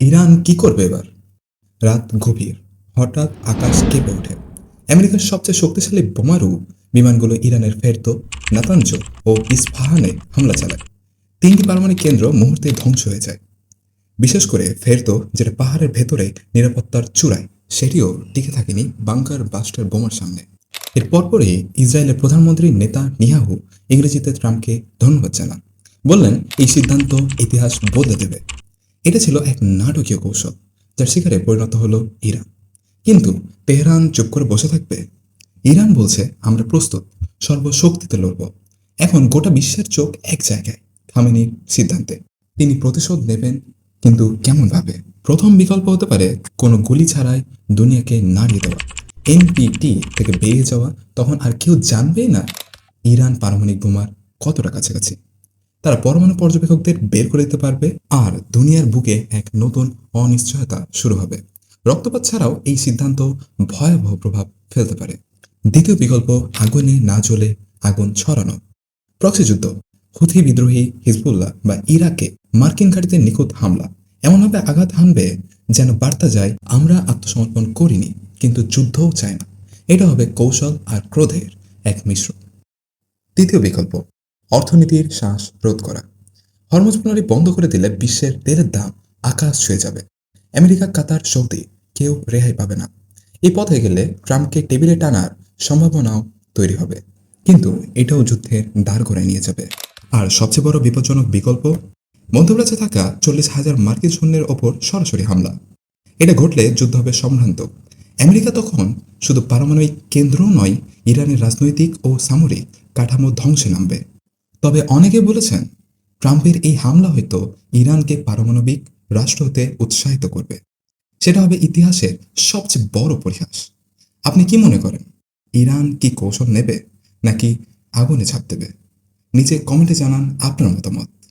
Iran কি করবে এবার? রাত গভীর, হঠাৎ আকাশ কেঁপে ওঠে। আমেরিকার সবচেয়ে শক্তিশালী বোমারু বিমানগুলো ইরানের ফেরত, নাতাঞ্জ ও ইস্পাহানে হামলা চালায়। তিনটি পারমাণবিক কেন্দ্র মুহূর্তে ধ্বংস হয়ে যায়। বিশেষ করে ফেরত, যেটা পাহাড়ের ভেতরে নিরাপত্তার চূড়ায়, সেটিও টিকে থাকেনি বাংকার বাস্টার বোমার সামনে। এর পরপরই ইসরায়েলের প্রধানমন্ত্রী নেতা নিয়াহু ইংরেজিতে ট্রাম্পকে ধন্যবাদ জানান। বললেন, এই সিদ্ধান্ত ইতিহাস বদলে দেবে। এটা ছিল এক নাটকীয় কৌশল, যার শিকারে পরিণত হলো ইরান। কিন্তু তেহরান চুপ করে বসে থাকবে? ইরান বলছে, আমরা প্রস্তুত, সর্বশক্তিতে লড়ব। এখন গোটা বিশ্বের চোখ এক জায়গায়। খামেনির সিদ্ধান্তে। তিনি প্রতিশোধ নেবেন, কিন্তু কেমনভাবে প্রথম বিকল্প হতে পারে, কোনো গুলি ছাড়াই দুনিয়াকে নাড়িয়ে দেওয়া। এনপিটি থেকে বেরিয়ে যাওয়া, তখন আর কেউ জানবেই না, ইরান পারমাণবিক বোমার কতটা কাছাকাছি তারা পরমাণু পর্যবেক্ষকদের বের করে দিতে পারবে আর দুনিয়ার বুকে এক নতুন অনিশ্চয়তা শুরু হবে। রক্তপাত ছাড়াও এই সিদ্ধান্ত ভয়াবহ প্রভাব ফেলতে পারে। দ্বিতীয় বিকল্প, আগুনে না জ্বলে আগুন ছড়ানো। প্রক্সি যুদ্ধ, হুথি বিদ্রোহী হিজবুল্লাহ বা ইরাকে মার্কিন ঘাঁটিতে নিখুঁত হামলা। এমনভাবে আঘাত হানবে যেন বার্তা যায়, আমরা আত্মসমর্পণ করিনি, কিন্তু যুদ্ধও চায় না। এটা হবে কৌশল আর ক্রোধের এক মিশ্রণ। তৃতীয় বিকল্প অর্থনীতির শ্বাস রোধ করা। হরমুজ প্রণালী বন্ধ করে দিলে বিশ্বের তেলের দাম আকাশ ছুঁয়ে যাবে। আমেরিকা, কাতার, সৌদি কেউ রেহাই পাবে না। এই পথে গেলে ট্রাম্পকে টেবিলে টানার সম্ভাবনাও তৈরি হবে। কিন্তু এটাও যুদ্ধের দাঁড় করে নিয়ে যাবে। আর সবচেয়ে বড় বিপজ্জনক বিকল্প? মধ্যপ্রাচ্যে থাকা চল্লিশ হাজার মার্কিন সৈন্যের ওপর সরাসরি হামলা। এটা ঘটলে যুদ্ধ হবে সম্ভ্রান্ত। আমেরিকা তখন শুধু পারমাণবিক কেন্দ্রও নয়, ইরানের রাজনৈতিক ও সামরিক কাঠামো ধ্বংসে নামবে। তবে অনেকে বলেছেন, ট্রাম্পের এই হামলা হয়তো ইরানকে পারমাণবিক রাষ্ট্র হতে উৎসাহিত করবে। সেটা হবে ইতিহাসের সবচেয়ে বড় পরিহাস। আপনি কি মনে করেন, ইরান কি কৌশল নেবে নাকি আগুনে ঝাঁপ দেবে? নিচে কমেন্টে জানান আপনার মতামত।